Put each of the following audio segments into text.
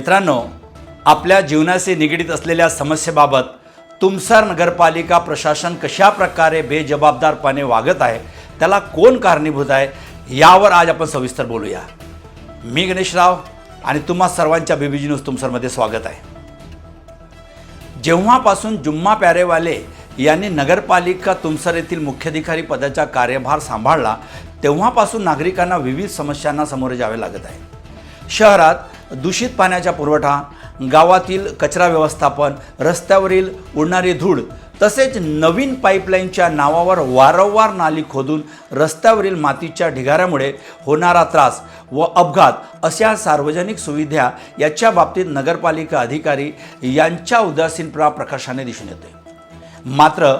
मित्रांनो आपल्या जीवनाशी निगडीत असलेल्या समस्येबाबत तुमसर नगरपालिका प्रशासन कशा प्रकारे बेजबाबदारपणे वागत आहे त्याला कोण कारणीभूत आहे यावर आज आपण सविस्तर बोलूया. मी गणेशराव आणि तुम्हा सर्वांच्या बीबीजी न्यूज तुमसरमध्ये स्वागत आहे. जेव्हापासून जुम्मा प्यारेवाले यांनी नगरपालिका तुमसर येथील मुख्याधिकारी पदाचा कार्यभार सांभाळला तेव्हापासून नागरिकांना विविध समस्यांना सामोरे जावे लागत आहे. शहरात दूषित पाण्याचा पुरवठा गावातील कचरा व्यवस्थापन रस्त्यावरील उडणारी धूळ तसेच नवीन पाईपलाईनच्या नावावर वारंवार नाली खोदून रस्त्यावरील मातीच्या ढिगाऱ्यामुळे होणारा त्रास व अपघात अशा सार्वजनिक सुविधा याच्या बाबतीत नगरपालिका अधिकारी यांच्या उदासीनपणा प्रकाशाने दिसून येते. मात्र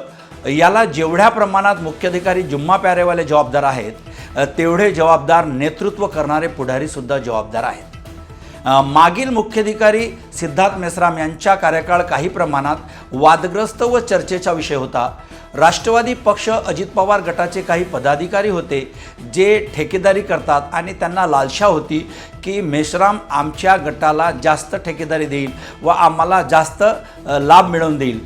याला जेवढ्या प्रमाणात मुख्याधिकारी जुम्मा प्यारेवाले जबाबदार आहेत तेवढे जबाबदार नेतृत्व करणारे पुढारीसुद्धा जबाबदार आहेत. मागील मुख्याधिकारी सिद्धार्थ मेसराम यांच्या कार्यकाळ काही प्रमाणात वादग्रस्त व चर्चेचा विषय होता. राष्ट्रवादी पक्ष अजित पवार गटाचे काही पदाधिकारी होते जे ठेकेदारी करतात आणि त्यांना लालशा होती की मेश्राम आमच्या गटाला जास्त ठेकेदारी देईल व आम्हाला जास्त लाभ मिळवून देईल.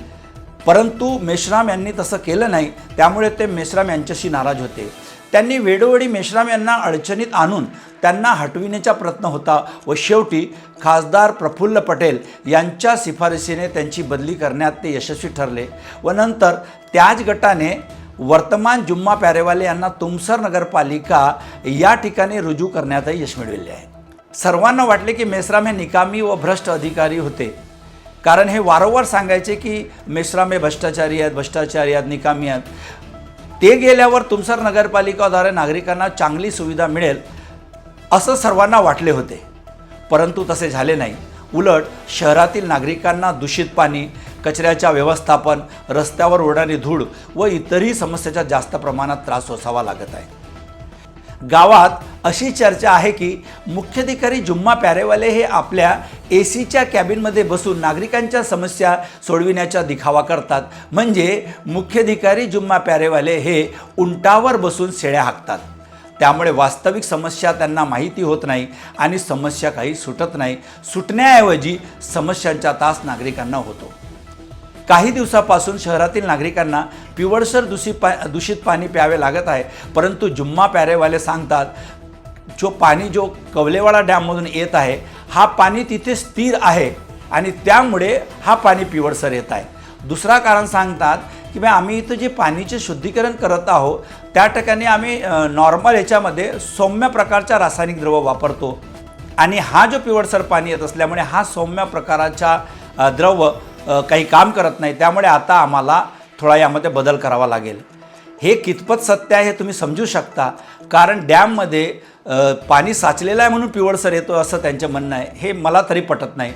परंतु मेश्राम यांनी तसं केलं नाही त्यामुळे ते मेश्राम यांच्याशी नाराज होते. त्यांनी वेळोवेळी मेश्राम यांना अडचणीत आणून त्यांना हटविण्याचा प्रयत्न होता व शेवटी खासदार प्रफुल्ल पटेल यांच्या शिफारसीने त्यांची बदली करण्यात ते यशस्वी ठरले व नंतर त्याच गटाने वर्तमान जुम्मा प्यारेवाले यांना तुमसर नगरपालिका या ठिकाणी रुजू करण्यातही यश मिळविले आहे. सर्वांना वाटले की मेश्राम हे निकामी व भ्रष्ट अधिकारी होते. कारण हे वारंवार सांगायचे की मेश्राम हे भ्रष्टाचारी आहेत भ्रष्टाचारी आहेत निकामी आहेत. ते गेल्यावर तुमसर नगरपालिकाद्वारे नागरिकांना चांगली सुविधा मिळेल असं सर्वांना वाटले होते. परंतु तसे झाले नाही. उलट शहरातील नागरिकांना दूषित पाणी कचऱ्याच्या व्यवस्थापन रस्त्यावर उडणारी धूळ व इतरही समस्याचा जास्त प्रमाणात त्रास सोसावा लागत आहे. गावात अशी चर्चा आहे की मुख्याधिकारी जुम्मा प्यारेवाले हे आपल्या ए सीच्या कॅबिनमध्ये बसून नागरिकांच्या समस्या सोडविण्याचा दिखावा करतात. म्हणजे मुख्याधिकारी जुम्मा प्यारेवाले हे उंटावर बसून शेळ्या हाकतात. त्यामुळे वास्तविक समस्या त्यांना माहिती होत नाही आणि समस्या काही सुटत नाही. सुटण्याऐवजी समस्यांचा तास नागरिकांना होतो. काही दिवसापासून शहरातील नागरिकांना पिवळसर दूषित पा दूषित पाणी प्यावे लागत आहे. परंतु जुम्मा प्यारेवाले सांगतात जो पाणी जो कवलेवाडा डॅममधून येत आहे हा पाणी तिथे स्थिर आहे आणि त्यामुळे हा पाणी पिवळसर येत आहे. दुसरा कारण सांगतात की बा आम्ही इथं जे पाणीचे शुद्धीकरण करत आहोत त्या ठिकाणी आम्ही नॉर्मल ह्याच्यामध्ये सौम्य प्रकारचा रासायनिक द्रव वापरतो. आणि हा जो पिवळसर पाणी येत असल्यामुळे हा सौम्य प्रकाराच्या द्रव्य द्रव काही काम करत नाही त्यामुळे आता आम्हाला थोडा यामध्ये बदल करावा लागेल. हे कितपत सत्य आहे हे तुम्ही समजू शकता कारण डॅममध्ये पाणी साचलेलं आहे म्हणून पिवळसर येतो असं त्यांचं म्हणणं आहे हे मला तरी पटत नाही.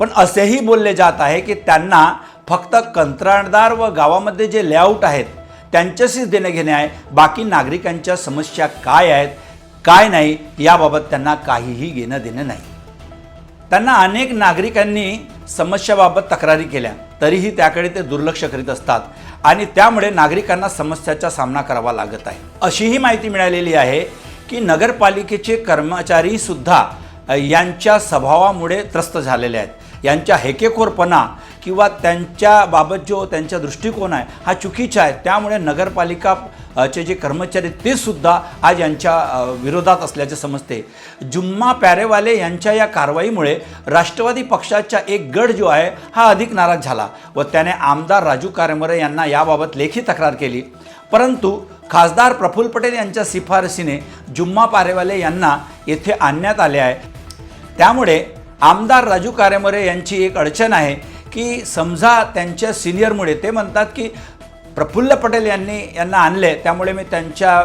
पण असेही बोलले जात आहे की त्यांना फक्त कंत्राटदार व गावामध्ये जे लेआउट आहेत त्यांच्याशीच देणं घेणे आहे बाकी नागरिकांच्या समस्या काय आहेत काय नाही याबाबत त्यांना काहीही घेणं देणं नाही. त्यांना अनेक नागरिकांनी समस्याबाबत तक्रारी केल्या. तरीही त्याकडे ते दुर्लक्ष करीत असतात आणि त्यामुळे नागरिकांना समस्याचा सामना करावा लागत आहे. अशीही माहिती मिळालेली आहे की नगरपालिकेचे कर्मचारी सुद्धा यांच्या स्वभावामुळे त्रस्त झालेले आहेत. यांच्या हेकेखोरपणा किंवा त्यांच्याबाबत जो त्यांचा दृष्टिकोन आहे हा चुकीचा आहे. त्यामुळे नगरपालिका चे जे कर्मचारी ते सुद्धा आज यांच्या विरोधात असल्याचे समजते. जुम्मा प्यारेवाले यांच्या या कारवाईमुळे राष्ट्रवादी पक्षाचा एक गट जो आहे हा अधिक नाराज झाला व त्याने आमदार राजू कारेमरे यांना याबाबत लेखी तक्रार केली. परंतु खासदार प्रफुल्ल पटेल यांच्या शिफारसीने जुम्मा पारेवाले यांना येथे आणण्यात आले आहे. त्यामुळे आमदार राजू कारेमरे यांची एक अडचण आहे की समजा त्यांच्या सिनियरमुळे ते म्हणतात की प्रफुल्ल पटेल यांनी यांना आणले त्यामुळे मी त्यांच्या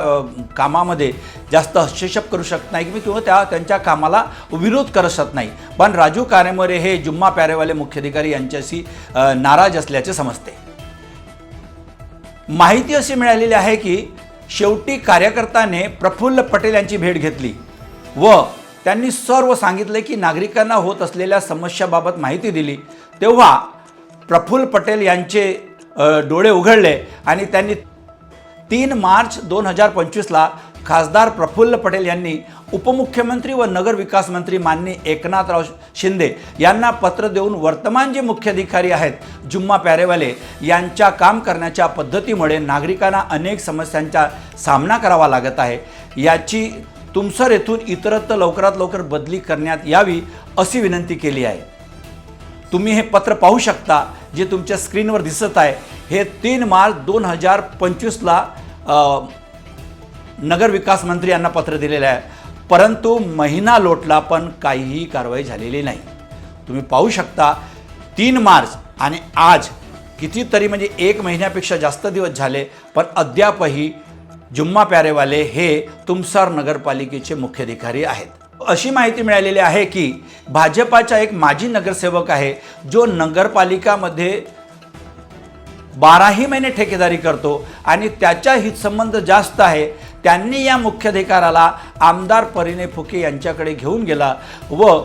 कामामध्ये जास्त हस्तक्षेप करू शकत नाही मी किंवा त्या त्यांच्या कामाला विरोध करू शकत नाही. पण राजू कारेमरे हे जुम्मा प्यारेवाले मुख्याधिकारी यांच्याशी नाराज असल्याचे समजते. माहिती अशी मिळालेली आहे की शेवटी कार्यकर्त्याने प्रफुल्ल पटेल यांची भेट घेतली व त्यांनी सर्व सांगितले की नागरिकांना होत असलेल्या समस्याबाबत माहिती दिली. तेव्हा प्रफुल्ल पटेल यांचे डोळे उघडले आणि त्यांनी तीन मार्च दोन हजार पंचवीसला खासदार प्रफुल्ल पटेल यांनी उपमुख्यमंत्री व नगर विकास मंत्री माननीय एकनाथराव शिंदे यांना पत्र देऊन वर्तमान जे मुख्याधिकारी आहेत जुम्मा प्यारेवाले यांच्या काम करण्याच्या पद्धतीमुळे नागरिकांना अनेक समस्यांचा सामना करावा लागत आहे. याची तुमसर येथून इतरत्र लवकरात लवकर बदली करण्यात यावी अशी विनंती केली आहे. तुम्ही हे पत्र पाहू शकता जे तुमच्या स्क्रीनवर दिसत आहे. हे तीन मार्च दोन हजार पंचवीसला नगर विकास मंत्री यांना पत्र दिलेलं आहे. परंतु महिना लोटला पण काहीही कारवाई झालेली नाही. तुम्ही पाहू शकता तीन मार्च आणि आज कितीतरी म्हणजे एक महिन्यापेक्षा जास्त दिवस झाले पण अद्यापही जुम्मा प्यारेवाले हे तुमसार नगरपालिकेचे मुख्याधिकारी आहेत. अशी माहिती मिळालेली आहे की भाजपाचा एक माजी नगरसेवक आहे जो नगरपालिकामध्ये बाराही महिने ठेकेदारी करतो आणि त्याचा हितसंबंध जास्त आहे त्यांनी या मुख्याधिकाराला आमदार परिणय फुके यांच्याकडे घेऊन गेला व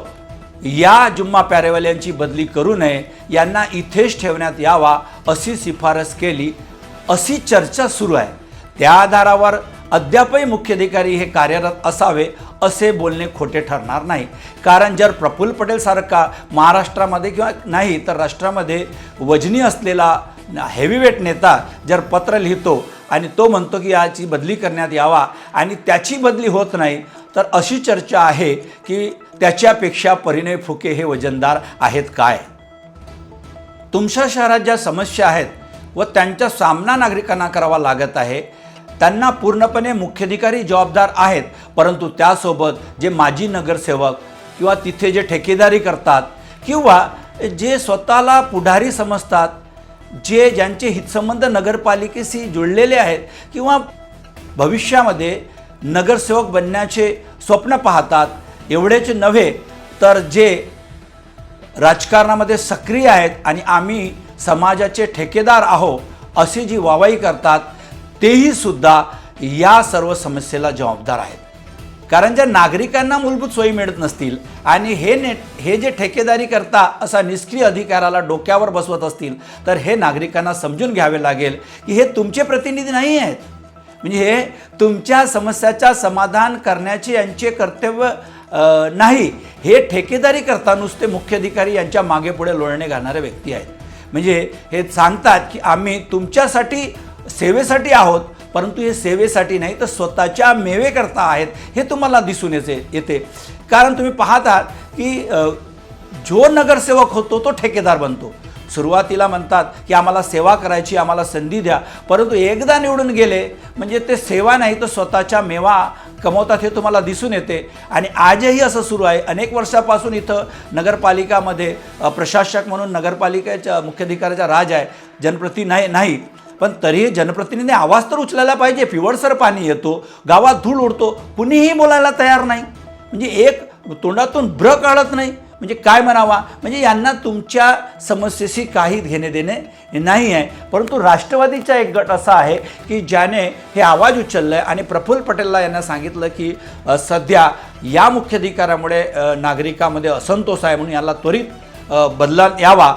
या जुम्मा प्यारेवाल्यांची बदली करू नये यांना इथेच ठेवण्यात यावा अशी शिफारस केली अशी चर्चा सुरू आहे. त्या आधारावर अद्यापही मुख्याधिकारी हे कार्यरत असावे असे बोलणे खोटे ठरणार नाही. कारण जर प्रफुल्ल पटेलसारखा महाराष्ट्रामध्ये किंवा नाही तर राष्ट्रामध्ये वजनी असलेला हेवीवेट नेता जर पत्र लिहितो आणि तो म्हणतो की याची बदली करण्यात यावा आणि त्याची बदली होत नाही तर अशी चर्चा आहे की त्याच्यापेक्षा परिणय फुके हे वजनदार आहेत काय? तुमच्या शहरात ज्या समस्या आहेत व त्यांचा सामना नागरिकांना करावा लागत आहे त्यांना पूर्णपणे मुख्याधिकारी जबाबदार आहेत परंतु त्यासोबत जे माजी नगरसेवक किंवा तिथे जे ठेकेदारी करतात किंवा जे स्वतःला पुढारी समजतात जे ज्यांचे हितसंबंध नगरपालिकेशी जुळलेले आहेत किंवा भविष्यामध्ये नगरसेवक बनण्याचे स्वप्न पाहतात एवढेच नव्हे तर जे राजकारणामध्ये सक्रिय आहेत आणि आम्ही समाजाचे ठेकेदार आहो अशी जी वावाई करतात तेही सुद्धा या सर्व समस्येला जबाबदार आहेत. कारण ज्या नागरिकांना मूलभूत सोयी मिळत नसतील आणि हे ने हे जे ठेकेदारी करता असा निष्क्रिय अधिकाराला डोक्यावर बसवत असतील तर हे नागरिकांना समजून घ्यावे लागेल की हे तुमचे प्रतिनिधी नाही आहेत. म्हणजे हे तुमच्या समस्याचा समाधान करण्याचे यांचे कर्तव्य नाही. हे ठेकेदारी करता नुसते मुख्य अधिकारी यांच्या मागे पुढे लोळणे घालणारे व्यक्ती आहेत. म्हणजे हे सांगतात की आम्ही तुमच्यासाठी सेवेसाठी आहोत परंतु हे सेवेसाठी नाही तर स्वतःच्या मेवेकरता आहेत हे तुम्हाला दिसून येते येते. कारण तुम्ही पाहतात की जो नगरसेवक होतो तो ठेकेदार बनतो. सुरुवातीला म्हणतात की आम्हाला सेवा करायची आम्हाला संधी द्या. परंतु एकदा निवडून गेले म्हणजे ते सेवा नाही तर स्वतःच्या मेवा कमवतात हे तुम्हाला दिसून येते. आणि आजही असं सुरू आहे. अनेक वर्षापासून इथं नगरपालिकामध्ये प्रशासक म्हणून नगरपालिकेच्या मुख्याधिकाऱ्याचा राज आहे. जनप्रती नाही नाही. पण तरीही जनप्रतिनिधी आवाज तर उचलायला पाहिजे. पिवळसर पाणी येतो गावात धूळ उडतो कुणीही बोलायला तयार नाही. म्हणजे एक तोंडातून ब्र काढत नाही. म्हणजे काय म्हणावा? म्हणजे यांना तुमच्या समस्येशी काही घेणे देणे नाही आहे. परंतु राष्ट्रवादीचा एक गट असा आहे की ज्याने हे आवाज उचललं आहे आणि प्रफुल्ल पटेलला यांना सांगितलं की सध्या या मुख्याधिकारामुळे नागरिकामध्ये असंतोष आहे म्हणून याला त्वरित बदला यावा.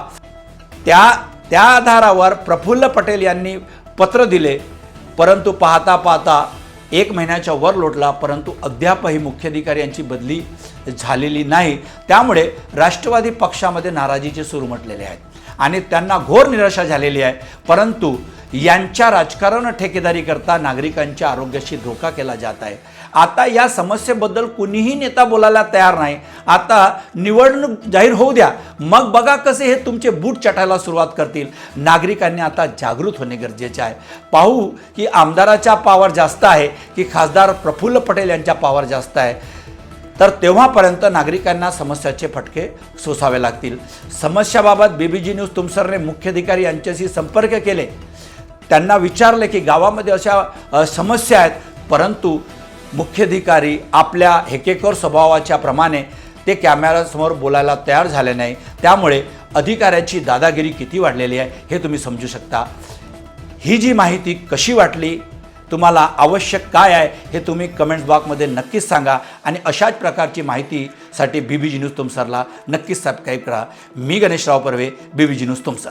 त्या त्या आधारावर प्रफुल्ल पटेल यांनी पत्र दिले. परंतु पाहता पाहता एक महिन्याच्या वर लोटला परंतु अद्यापही मुख्याधिकारी यांची बदली झालेली नाही. त्यामुळे राष्ट्रवादी पक्षामध्ये नाराजीचे सूर म्हटलेले आहेत. आणि त्यांना घोर निराशा झालेली आहे. परंतु यांच्या राजकारण ठेकेदारी करता नागरिकांच्या आरोग्याशी धोका केला जात आहे. आता या समस्येबद्दल कुणीही नेता बोलायला तयार नाही. आता निवडणूक जाहीर होऊ द्या. मग बघा कसे हे तुमचे बूट चटायला सुरुवात करतील. नागरिकांनी आता जागृत होणे गरजेचे आहे. पाहू की आमदाराच्या पावर जास्त आहे की खासदार प्रफुल्ल पटेल यांच्या पावर जास्त आहे. तर तेव्हापर्यंत नागरिकांना समस्याचे फटके सोसावे लागतील. समस्याबाबत बीबीजी न्यूज तुमसरने मुख्याधिकारी यांच्याशी संपर्क केले. त्यांना विचारले की गावामध्ये अशा समस्या आहेत. परंतु मुख्याधिकारी आपल्या हेकेकर स्वभावाच्या प्रमाणे ते कॅमेऱ्यासमोर बोलायला तयार झाले नाही. त्यामुळे अधिकाऱ्याची दादागिरी किती वाढलेली आहे हे तुम्ही समजू शकता. ही जी माहिती कशी वाटली तुम्हाला आवश्यक काय आहे हे तुम्ही कमेंट्स बॉक्समध्ये नक्कीच सांगा. आणि अशाच प्रकारची माहितीसाठी बी बी जी न्यूज तुमसरला नक्कीच सबस्क्राईब करा. मी Ganeshrao Parve B B G news Tumsar.